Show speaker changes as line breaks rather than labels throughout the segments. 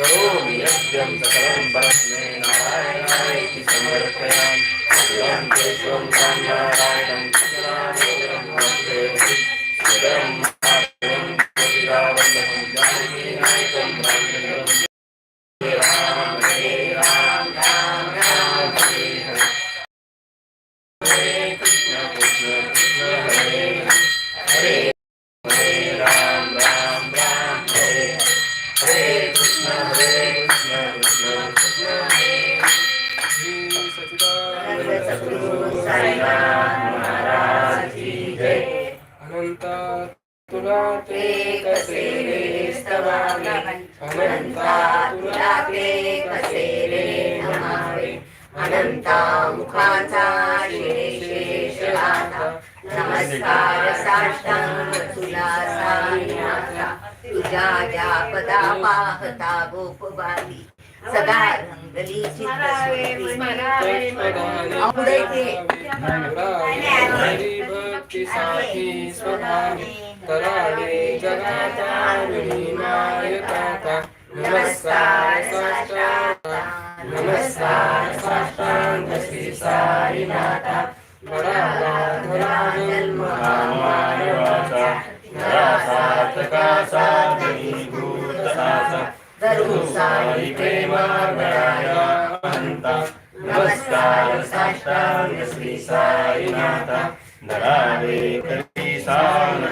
करोमि यज्ञं सकलं परस्मै नारायणाय इति समर्पयामि शिवं केशवं नारायणं सकलामोदरं वन्दे शिवं अनंत
तुला ते कसे रे स्तवावे
अनंता तुला ते कसे रे नमावे अनंता मुखाचा नमस्कार साष्टांग तुला साईनाथा तुझ्या ज्या पदा पाहता गोपबाली सदा रंगली आवडे ते.
हरी भक्तीसाठी स्वभावी. करावे जगाचा विनायकाचा नमस्कार साष्टांग. नमस्कार साष्टांग श्री साईनाथा. बराबरा धरा जन्म मानवाचा
धरा सार्थका साधनी भूतसाचा धरू साई प्रेमा गळाया नमस्कार साष्टांग श्री साईनाथा। धरावे करी सान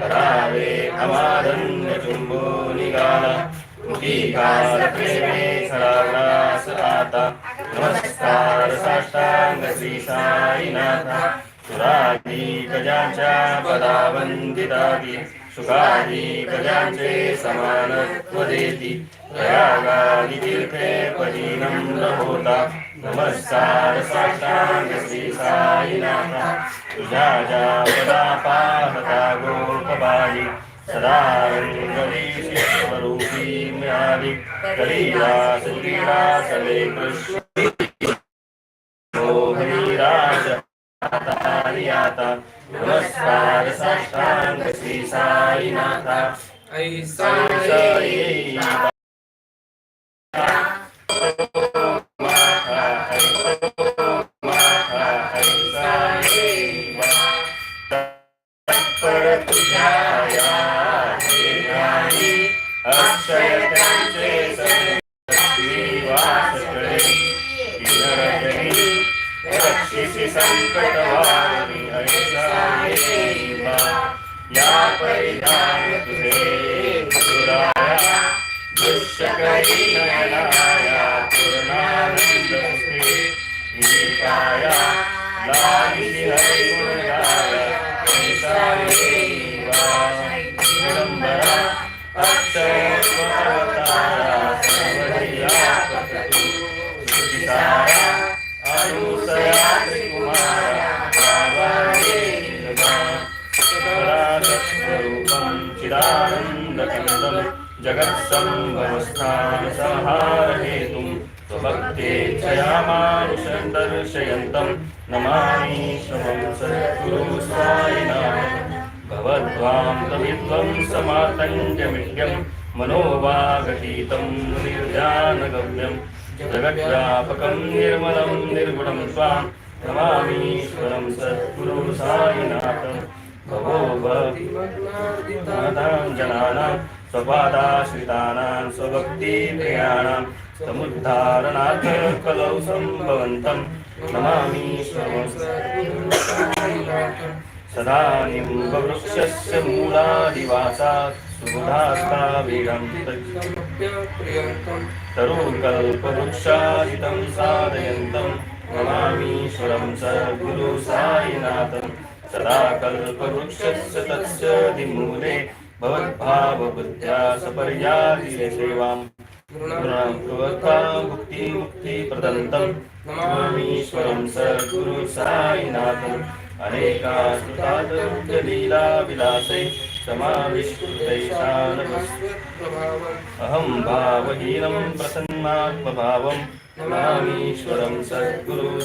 करावे अमादन्य चुंबो निगाला। मुखीकाल प्रेमे सरागास आता। नमस्कार साष्टांग श्री साईनाथा। सुरादी गजांच्या पदावंदितादी सुखादी प्रजांचे समानत्व देती प्रयागादी तीर्थे पदी नम्र होता नमस्कार साष्टांग श्री साईनाथा तुझ्या ज्या पदा पाहता गोपबाली सदा रंगली स्वरूपी मिळाली कलिदास सले कृष्ण मोहनी राज आता नमस्कार साष्टांग สายนาตาไอสายนา जगत्सम्भवस्थानसंहारहेतुं स्वभक्तेच्छया मानुषं दर्शयन्तं नमामि श्रमं सद्गुरु सायिनाथम् भवद्वां तविद्वं समातञ्जमिड्यं मनोवागतीतं निर्जानगम्यं जगद्व्यापकं निर्मलं निर्गुणं स्वां नमामीश्वरं सद्गुरु साईनाथं। भवो भक्तिमग्नां जनानां स्वपादाश्रितानां स्वभक्तिप्रियाणां समुद्धारणार्थ कलौ सम्भवन्तं नमामीश्वरं सदानिम्बवृक्षस्य मूलादिवासात् सुधास्तावीरं तरुकल्पवृक्षादितं साधयन्तं नमामीश्वरं सद्गुरु साईनाथं। सदा कल्पवृक्षस्य तस्य दिमूले भवद्भावबुद्ध्या सपर्यादिले सेवां गुणां कुर्वता भुक्तिमुक्तिप्रदन्तं। नमामीश्वरं सद्गुरु साईनाथम्। अनेकास्तुतादलीलाविलासै अहं भावहीनं प्रसन्नात्मभावं। नमामीश्वरं सद्गुरु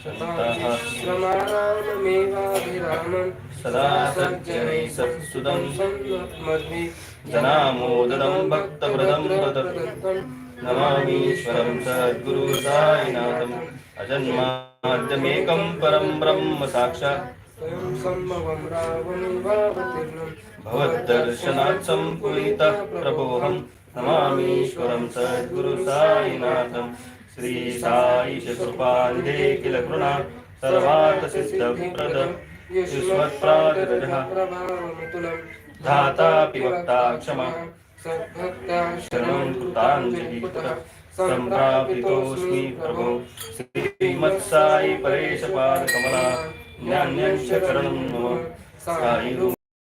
साईनाथं सदा सज्जनैः सत्सुदं जनामोदनं भक्तवृदं प्रदत्तं नमामीश्वरं सद्गुरु अजन्माद्यमेकं परं ब्रह्म साक्षात्।
स्वयं सम्भवं रावणिवावतीर्णम्
भवद्दर्शनात् सम्पूरितः प्रभोऽहं नमामीश्वरं सद्गुरु साईनाथं श्री साईश कृपान्धे किल कृणा सर्वात् सिद्धप्रद युष्मत्प्रादिरजः
प्रभावमुतुलम्
धातापि क्षमा। शरणं सम्प्रापितोऽस्मि प्रभो। श्रीमत्साई परेशपादकमला ज्ञान्यञ्च करणं मम। साई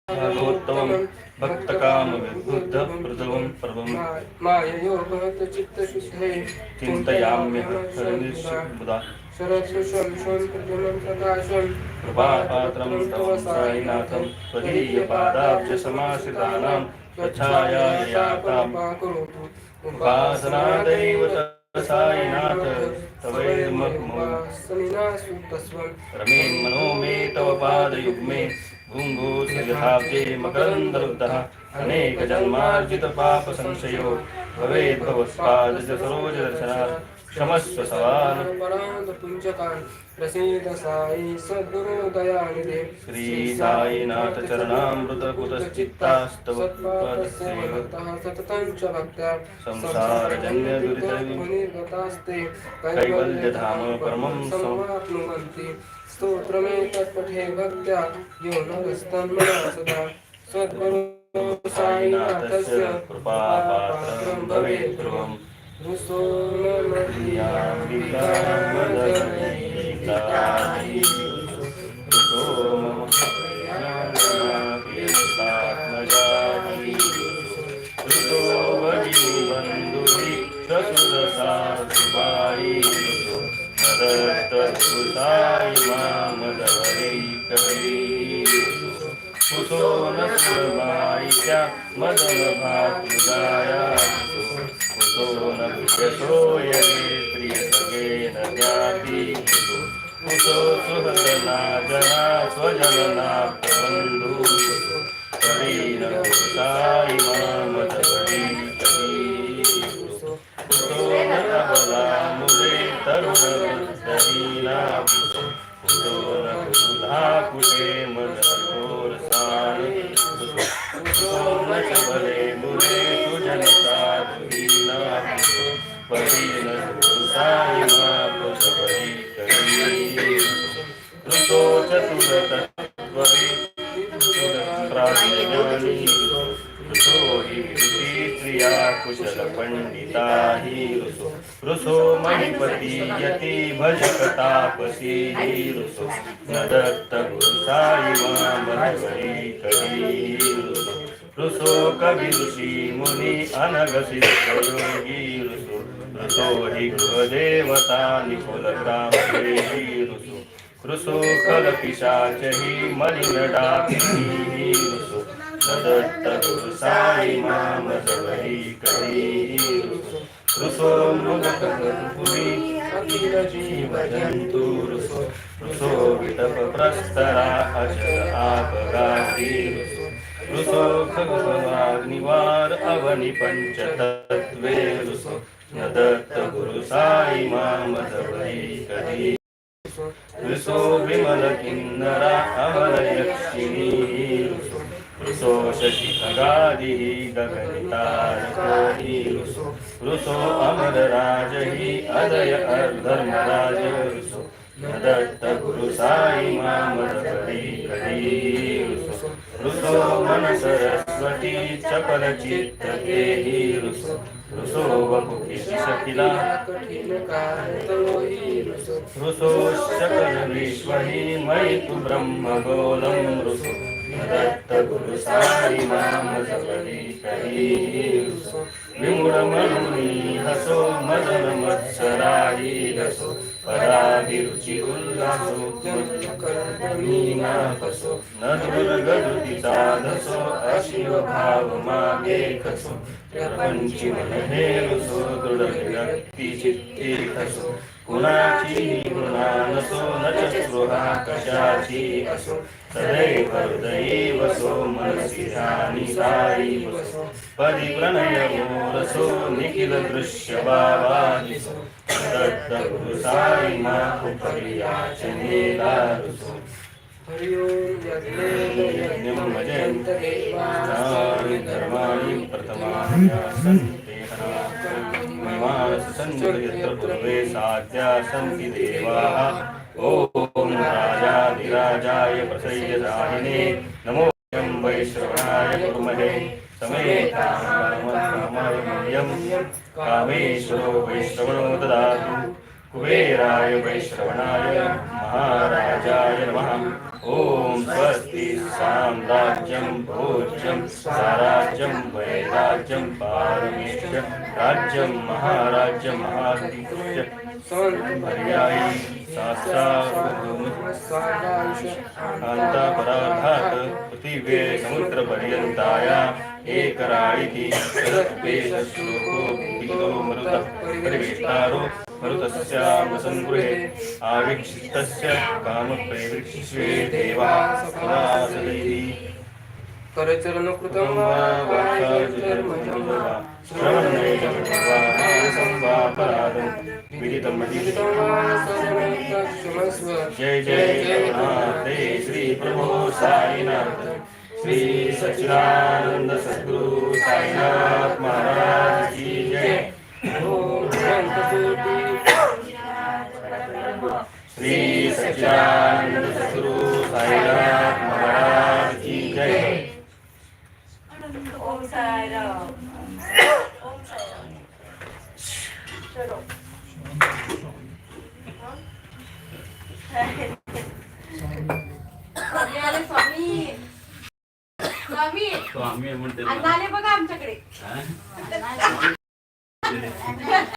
भागवत्तमं भक्तकामविद्बुद्धप्रदवं प्रभं
माययोगत चित्तशुद्धे
चिन्तयाम्यहं मुदा
शरदृशं स्वं प्रतिमं प्रकाशं
कृपापात्रं तव साईनाथं त्वदीयपादाब्जसमाश्रितानां
करोतु
उपासनादैव तवैर्मग्मो। रमे मनो मे तव पादयुग्मे। भुङ्गोऽयथाब्जे मकरन्दरुद्धः अनेकजन्मार्जितपापसंशयो। भवेद्भवस्पादज सरोजदर्शनात् क्षमस्व सवान्।
प्रसीद साई सद्गुरु दयानिधे
श्री साईनाथ चरणामृतकुतश्चित्तास्तव पदसेव
भक्तः सततं च भक्त्या।
संसारजन्यदुरितविमुक्तिं
निर्गतास्ते
कैवल्यधाम परमं सं-
समाप्नुवन्ति स्तोत्रमेतत्पठे भक्त्या यो नरस्तन्मना सदा सद्गुरु
साईनाथस्य कृपापात्रं भवेत् ध्रुवम्
रुसो नमः
मदन भातृदाया कुतो न विद्यसो यदि प्रियसगेन ज्ञाति कुतो सुहृदना जना स्वजननाप्तबन्धु परीन साई मामदवरी कुतो ऋषो हि प्रिया कुशलपण्डिता ऋषो ऋषो मणिपति यति भजकतापसी हि ऋषो न दत्त गुरुसाई कवी करी ऋषो कवि ऋषि मुनि अनगसित योगी ऋषो ऋषो हि गृहदेवता निकुलग्राम हि ऋषो कृशो खलपिशाच हि मलिनडाकिनी ऋषो दत्त गुरु साई मामदवरी करी ऋषो मृगपुरी अखिलजीवजन्तु ऋषो ऋषो विटप प्रस्तरा अचल आपगाति ऋषो ऋषो खगवाग्निवार अवनि पञ्चतत्त्वे ऋषो न दत्त गुरु साई मामदवरी करी विमल किन्नरा अमल यक्षिणी ऋषो ऋषो गगनितारकोहि ऋषो अदय अर्धर्मराज ऋषो न दत्त गुरु साई करी ऋषो ऋषो मन सरस्वती चपल चित्त देहि ऋषो ऋषो शकिला विश्वहि मयि तु ब्रह्मगोलं ऋषो दत्त गुरु साई माम जगदी हसो मदन मत्सरारी रसो। पराभिरुचि उल्लासो मीना फसो न दुर्गदुति साधसो अशिव भाव मागे खसो प्रपंची हे दृढ विरक्ती चित्ती असो कुणाची गुणा नसो न स्पृहा कशाची असो। सदैव हृदयी मनसि ध्यानि वसो मोरसो निखिल दृश्य बाबादिसो दत्त गुरु साई मा उपरियाचनेला रुसो
हरि ओम यज्ञेन यज्ञं
धर्माणि प्रथमानि सन्ति महिमानः यत्र पूर्वे साध्या सन्ति देवाः ॐ राजाधिराजाय प्रसय्यदाहिने नमो वैश्रवणाय कुर्महे समेतामय मह्यं कामेश्वरो वैश्रवणो ददातु। कुबेराय वैश्रवणाय महाराजाय नमः। ॐ स्वस्ति साम्राज्यं भोज्यं साराज्यं वैराज्यं पारमेश्य राज्यं महाराज्यं महादित्य पर्यायी शास्त्राभूमि पृथिवे समुद्रपर्यन्ताया एकराळिति श्लोको मरुतः परिवेष्टारो। मरुतस्यामसङ्गृहे आविक्षिप्तस्य कामप्रैविक्षे देवा सदा सदैः
करचरण कृतं
कृतं
वा
वा
वाचाचर्मजं वा
श्रवणनैकं वा मानसं वा परादं विदितं
विदितं वा सर्वमेतत्क्षमस्व
जय जय जगन्नाथ ते श्री प्रभु साईनाथ श्री सच्चिदानंद सद्गुरु साईनाथ महाराज की श्री सच्चिदानंद